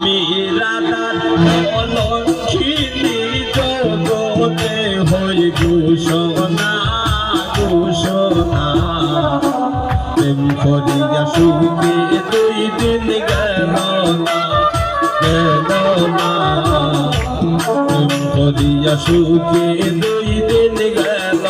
বিরাদার অলক্ষিনী জগতে হই ঘোষণা ঘোষণা। প্রেম সুখে দুই দিন গেল না গেল না। প্রেম করিয়া সুখে দুই দিন গেল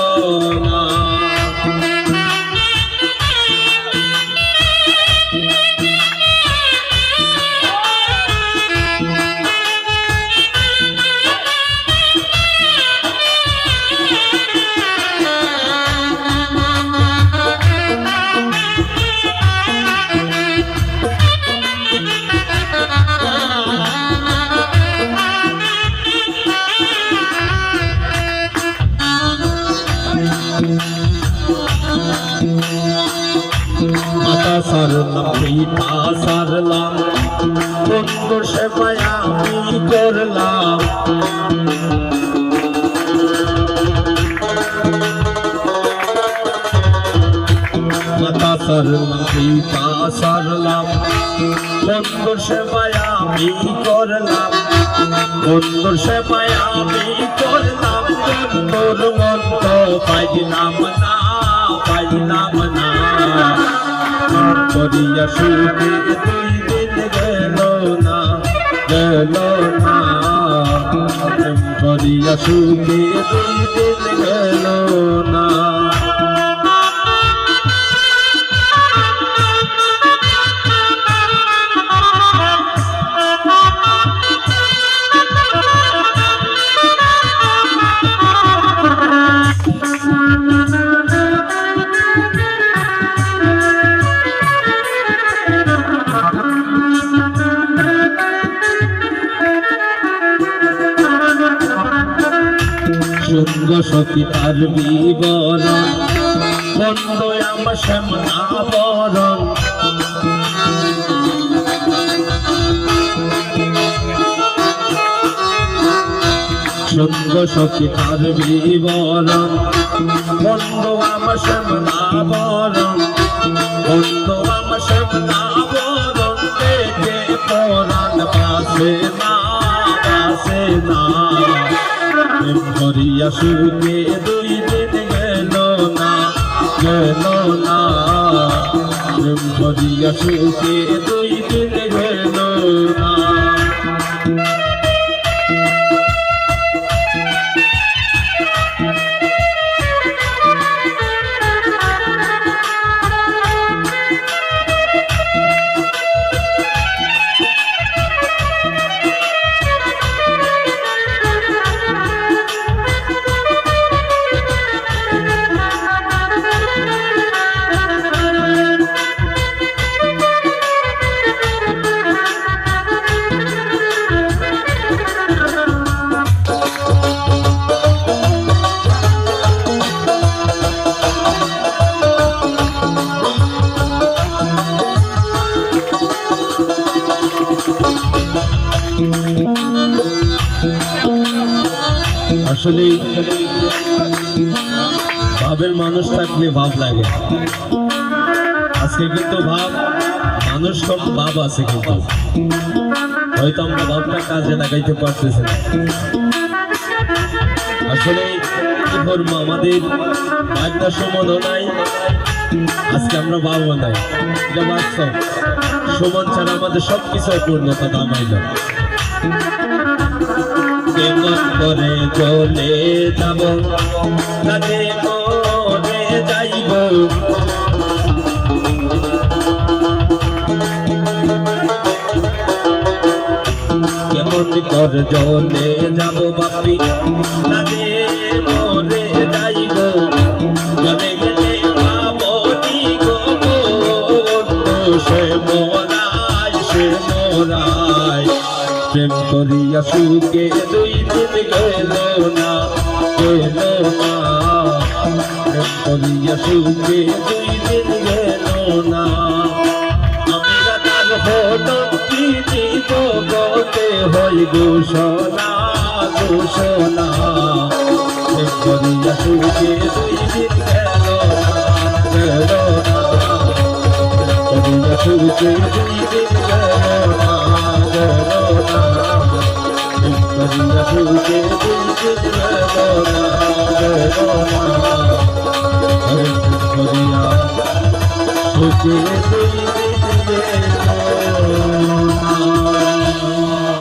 পিতা সারলাম। বন্ধু সেবায় আমি করলাম? মাতা সারলাম পিতা সারলাম। বন্ধু সেবায় আমি করলাম? বন্ধু সেবায় আমি করলাম? সুখে তুই দিন গেল না গেল না প্রেম করিয়া সুখে সঙ্গ সখী তার বিবরণ। বন্ধ, আমার শ্যামনা বরণ সঙ্গ সখী তার বিবরণ। বন্ধ, আমার শ্যামনা বরণ বন্ধ, আমার শ্যামনা বরণ দেখে পরাণ বাসে সুখে দুই দিন গেল না গেল না। প্রেম করিয়া সুখে দুই আসলে ভাবের মানুষ থাকলে ভাব লাগে। আজকে কিন্তু ভাব, মানুষ কম ভাব আছে কিন্তু। হয়তো আমরা ভাবটা কাজে লাগাইতে পারতেছি না। আসলে করব আমাদের ভাগটা সমানও নাই, আজকে আমরা ভাবও নাই। সমান ছাড়া আমাদের সব সবকিছু পূর্ণতা দামাইল কেমন করে চলে যাব। তাতে মরে যাইব। কেমন করে চলে যাব বাপি? তাতে মরে যাইব। জলে গেলে পাবো গো সে মোরায়, সে প্রেম করিয়া সুখে দুই দিন গেল না গেল না। প্রেম করিয়া সুখে দুই দিন গেল না। আমরা তার হতো তিনি জগতে হই ঘোষণা ঘোষণা। প্রেম করিয়া সুখে দুই দিন গেল না গেল না। করিয়া সুখে দুই দিন গেল সুখে দিন